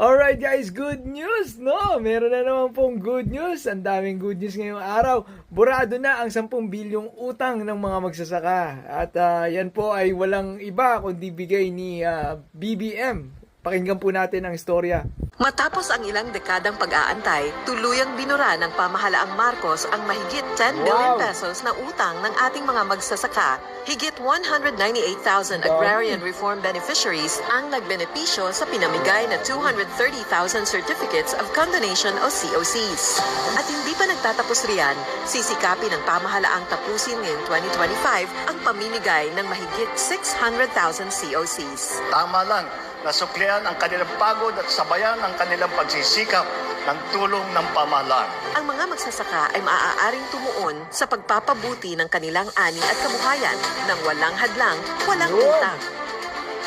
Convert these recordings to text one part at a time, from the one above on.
Alright guys, good news, no? Meron na naman pong good news. Ang daming good news ngayong araw. Burado na ang 10 bilyong utang ng mga magsasaka. At ah, yan po ay walang iba kundi bigay ni ah, BBM. Pakinggan po natin ang istorya. Matapos ang ilang dekadang pag-aantay, tuluyang binura ng pamahalaang Marcos ang mahigit 10 billion Wow. pesos na utang ng ating mga magsasaka. Higit 198,000 Dami. agrarian reform beneficiaries ang nagbenepisyo sa pinamigay na 230,000 certificates of condonation o COCs. At hindi pa nagtatapos riyan, sisikapin ng pamahalaang tapusin ngayong 2025 ang pamimigay ng mahigit 600,000 COCs. Tama lang na suklian ang kanilang pagod at sabayan ang kanilang pagsisikap ng tulong ng pamahalaan. Ang mga magsasaka ay maaaring tumuon sa pagpapabuti ng kanilang ani at kabuhayan nang walang hadlang, walang Yun. utang.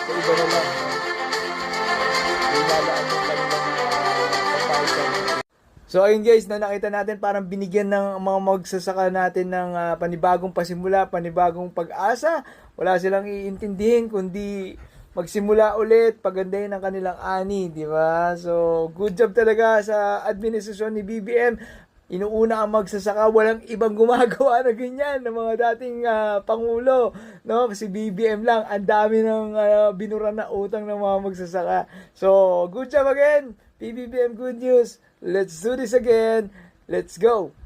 So, iba na lang. Ilalaan yung kanilang pagpapawisan. So ayun guys, na nakita natin parang binigyan ng mga magsasaka natin ng ah, panibagong pasimula, panibagong pag-asa. Wala silang iintindihin kundi magsimula ulit, pagandahin ang kanilang ani, di ba? So good job talaga sa administrasyon ni BBM. Inuuna ang magsasaka, walang ibang gumagawa na ganyan ng mga dating ah, pangulo, no? Kasi BBM lang, ang dami ng ah, binura na utang ng mga magsasaka. So, good job again, PBBM good news. Let's do this again. Let's go.